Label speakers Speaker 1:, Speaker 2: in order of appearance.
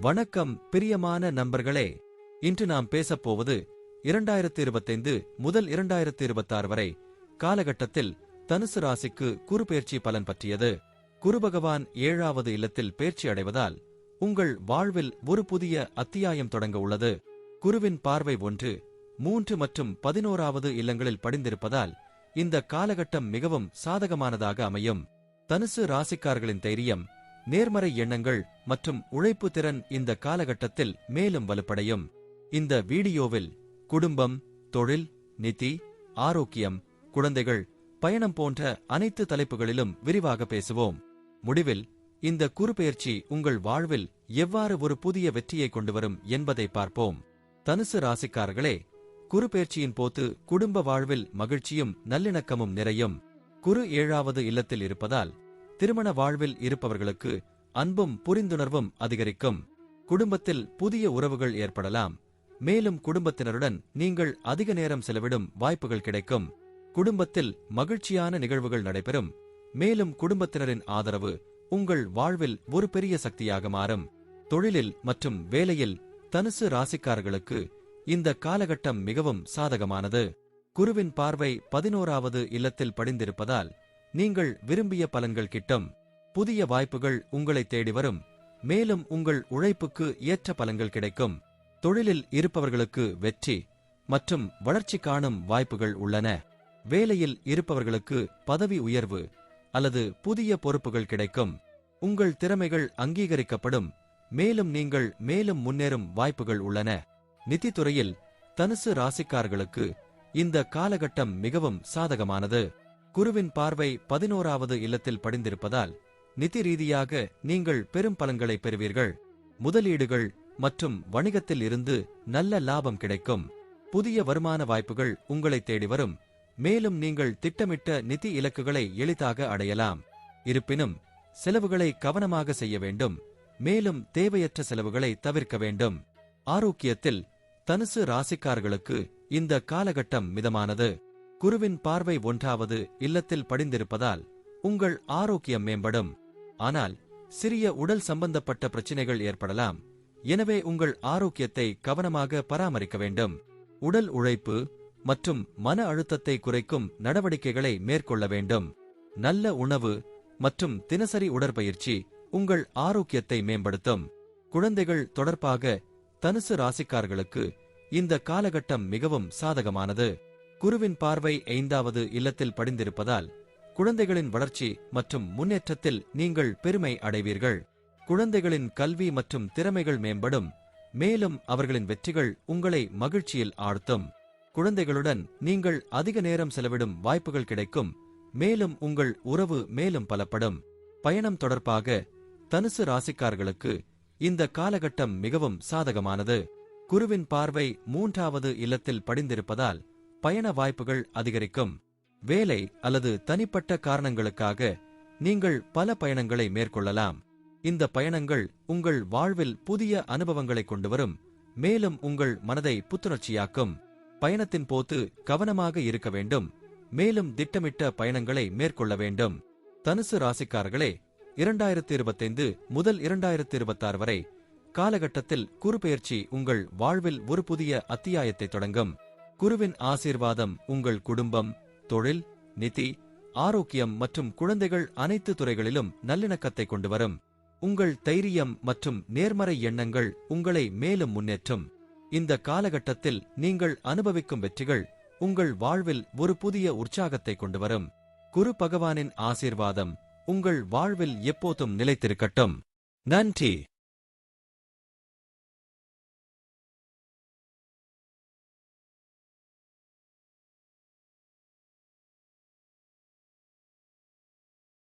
Speaker 1: வணக்கம் பிரியமான நண்பர்களே. இன்று நாம் பேசப்போவது இரண்டாயிரத்து இருபத்தைந்து முதல் இரண்டாயிரத்து இருபத்தாறு வரை காலகட்டத்தில் தனுசு ராசிக்கு குரு பயிற்சி பலன் பற்றியது. குரு பகவான் ஏழாவது இல்லத்தில் பேர்ச்சி அடைவதால் உங்கள் வாழ்வில் ஒரு புதிய அத்தியாயம் தொடங்க உள்ளது. குருவின் பார்வை ஒன்று மூன்று மற்றும் பதினோராவது இல்லங்களில் படிந்திருப்பதால் இந்த காலகட்டம் மிகவும் சாதகமானதாக அமையும். தனுசு ராசிக்காரர்களின் தைரியம் நேர்மறை எண்ணங்கள் மற்றும் உழைப்பு திறன் இந்த காலகட்டத்தில் மேலும் வலுப்படையும். இந்த வீடியோவில் குடும்பம் தொழில் நிதி ஆரோக்கியம் குழந்தைகள் பயணம் போன்ற அனைத்து தலைப்புகளிலும் விரிவாக பேசுவோம். முடிவில் இந்த குறுபெயர்ச்சி உங்கள் வாழ்வில் எவ்வாறு ஒரு புதிய வெற்றியை கொண்டு வரும் என்பதை பார்ப்போம். தனுசு ராசிக்காரர்களே குறுபெயர்ச்சியின் போது குடும்ப வாழ்வில் மகிழ்ச்சியும் நல்லிணக்கமும் நிறையும். குரு ஏழாவது இல்லத்தில் இருப்பதால் திருமண வாழ்வில் இருப்பவர்களுக்கு அன்பும் புரிந்துணர்வும் அதிகரிக்கும். குடும்பத்தில் புதிய உறவுகள் ஏற்படலாம். மேலும் குடும்பத்தினருடன் நீங்கள் அதிக நேரம் செலவிடும் வாய்ப்புகள் கிடைக்கும். குடும்பத்தில் மகிழ்ச்சியான நிகழ்வுகள் நடைபெறும். மேலும் குடும்பத்தினரின் ஆதரவு உங்கள் வாழ்வில் ஒரு பெரிய சக்தியாக மாறும். தொழிலில் மற்றும் வேலையில் தனுசு ராசிக்காரர்களுக்கு இந்த காலகட்டம் மிகவும் சாதகமானது. குருவின் பார்வை பதினோராவது இல்லத்தில் படிந்திருப்பதால் நீங்கள் விரும்பிய பலன்கள் கிட்டும். புதிய வாய்ப்புகள் உங்களை தேடி வரும். மேலும் உங்கள் உழைப்புக்கு ஏற்ற பலன்கள் கிடைக்கும். தொழிலில் இருப்பவர்களுக்கு வெற்றி மற்றும் வளர்ச்சி காணும் வாய்ப்புகள் உள்ளன. வேலையில் இருப்பவர்களுக்கு பதவி உயர்வு அல்லது புதிய பொறுப்புகள் கிடைக்கும். உங்கள் திறமைகள் அங்கீகரிக்கப்படும். மேலும் நீங்கள் மேலும் முன்னேறும் வாய்ப்புகள் உள்ளன. நிதித்துறையில் தனுசு ராசிக்காரர்களுக்கு இந்த காலகட்டம் மிகவும் சாதகமானது. குருவின் பார்வை பதினோராவது இல்லத்தில் படிந்திருப்பதால் நிதி ரீதியாக நீங்கள் பெரும் பலன்களை பெறுவீர்கள். முதலீடுகள் மற்றும் வணிகத்தில் இருந்து நல்ல லாபம் கிடைக்கும். புதிய வருமான வாய்ப்புகள் உங்களை தேடி வரும். மேலும் நீங்கள் திட்டமிட்ட நிதி இலக்குகளை எளிதாக அடையலாம். இருப்பினும் செலவுகளை கவனமாக செய்ய வேண்டும். மேலும் தேவையற்ற செலவுகளை தவிர்க்க வேண்டும். ஆரோக்கியத்தில் தனுசு ராசிக்காரர்களுக்கு இந்த காலகட்டம் மிதமானது. குருவின் பார்வை ஒன்றாவது இல்லத்தில் படிந்திருப்பதால் உங்கள் ஆரோக்கியம் மேம்படும். ஆனால் சிறிய உடல் சம்பந்தப்பட்ட பிரச்சினைகள் ஏற்படலாம். எனவே உங்கள் ஆரோக்கியத்தை கவனமாக பராமரிக்க வேண்டும். உடல் உழைப்பு மற்றும் மன அழுத்தத்தை குறைக்கும் நடவடிக்கைகளை மேற்கொள்ள வேண்டும். நல்ல உணவு மற்றும் தினசரி உடற்பயிற்சி உங்கள் ஆரோக்கியத்தை மேம்படுத்தும். குழந்தைகள் தொடர்பாக தனுசு ராசிக்கார்களுக்கு இந்த காலகட்டம் மிகவும் சாதகமானது. குருவின் பார்வை ஐந்தாவது இல்லத்தில் படிந்திருப்பதால் குழந்தைகளின் வளர்ச்சி மற்றும் முன்னேற்றத்தில் நீங்கள் பெருமை அடைவீர்கள். குழந்தைகளின் கல்வி மற்றும் திறமைகள் மேம்படும். மேலும் அவர்களின் வெற்றிகள் உங்களை மகிழ்ச்சியில் ஆழ்த்தும். குழந்தைகளுடன் நீங்கள் அதிக நேரம் செலவிடும் வாய்ப்புகள் கிடைக்கும். மேலும் உங்கள் உறவு மேலும் பலப்படும். பயணம் தொடர்பாக தனுசு ராசிக்கார்களுக்கு இந்த காலகட்டம் மிகவும் சாதகமானது. குருவின் பார்வை மூன்றாவது இல்லத்தில் படிந்திருப்பதால் பயண வாய்ப்புகள் அதிகரிக்கும். வேலை அல்லது தனிப்பட்ட காரணங்களுக்காக நீங்கள் பல பயணங்களை மேற்கொள்ளலாம். இந்த பயணங்கள் உங்கள் வாழ்வில் புதிய அனுபவங்களை கொண்டு வரும் மேலும் உங்கள் மனதை புத்துணர்ச்சியாக்கும். பயணத்தின் போது கவனமாக இருக்க வேண்டும் மேலும் திட்டமிட்ட பயணங்களை மேற்கொள்ள வேண்டும். தனுசு ராசிக்காரர்களே இரண்டாயிரத்தி இருபத்தைந்து முதல் இரண்டாயிரத்தி இருபத்தாறு வரை காலகட்டத்தில் குறுபெயர்ச்சி உங்கள் வாழ்வில் ஒரு புதிய அத்தியாயத்தை தொடங்கும். குருவின் ஆசீர்வாதம் உங்கள் குடும்பம் தொழில் நிதி ஆரோக்கியம் மற்றும் குழந்தைகள் அனைத்து துறைகளிலும் நல்லிணக்கத்தை கொண்டு வரும். உங்கள் தைரியம் மற்றும் நேர்மறை எண்ணங்கள் உங்களை மேலும் முன்னேற்றும். இந்த காலகட்டத்தில் நீங்கள் அனுபவிக்கும் வெற்றிகள் உங்கள் வாழ்வில் ஒரு புதிய உற்சாகத்தை கொண்டு வரும். குரு பகவானின் ஆசீர்வாதம் உங்கள் வாழ்வில் எப்போதும் நிலைத்திருக்கட்டும். நன்றி!